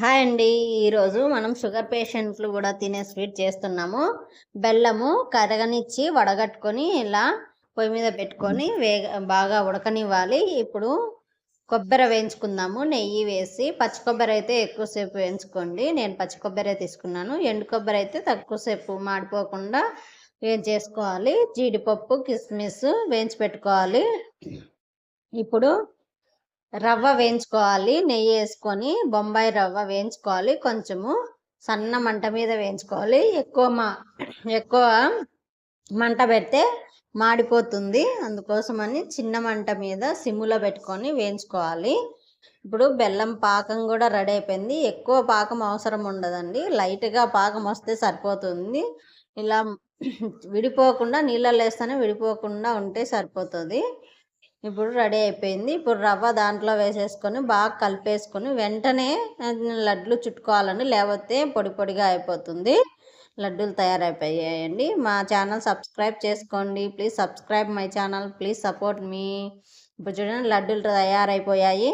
Hi అండి. ఈరోజు మనం షుగర్ పేషెంట్లు కూడా తినే స్వీట్ చేస్తున్నాము. బెల్లము కరగనిచ్చి వడగట్టుకొని ఇలా పొయ్యి మీద పెట్టుకొని వేగ బాగా ఉడకనివ్వాలి. ఇప్పుడు కొబ్బరి వేయించుకుందాము. నెయ్యి వేసి పచ్చి కొబ్బరి అయితే ఎక్కువసేపు వేయించుకోండి. నేను పచ్చి కొబ్బరి తీసుకున్నాను. ఎండు కొబ్బరి అయితే తక్కువసేపు మాడిపోకుండా వేయించేసుకోవాలి జీడిపప్పు కిస్మిస్ వేయించి పెట్టుకోవాలి. ఇప్పుడు రవ్వ వేయించుకోవాలి నెయ్యి వేసుకొని బొంబాయి రవ్వ వేయించుకోవాలి కొంచెము సన్న మంట మీద వేయించుకోవాలి. ఎక్కువ మా ఎక్కువ మంట పెడితే మాడిపోతుంది. అందుకోసమని చిన్న మంట మీద సిమ్లో పెట్టుకొని వేయించుకోవాలి. ఇప్పుడు బెల్లం పాకం కూడా రెడీ అయిపోయింది. ఎక్కువ పాకం అవసరం ఉండదండి. లైట్గా పాకం వస్తే సరిపోతుంది. ఇలా విడిపోకుండా నీళ్ళలో వేస్తేనే విడిపోకుండా ఉంటే సరిపోతుంది. ఇప్పుడు రెడీ అయిపోయింది. ఇప్పుడు రవ్వ దాంట్లో వేసేసుకొని బాగా కలిపేసుకొని వెంటనే లడ్లు చుట్టుకోవాలండి. లేకపోతే పొడి పొడిగా అయిపోతుంది. లడ్డూలు తయారైపోయాయండి. మా ఛానల్ సబ్స్క్రైబ్ చేసుకోండి. Please subscribe my channel. Please support మీ. ఇప్పుడు చూడండి లడ్డూలు తయారైపోయాయి.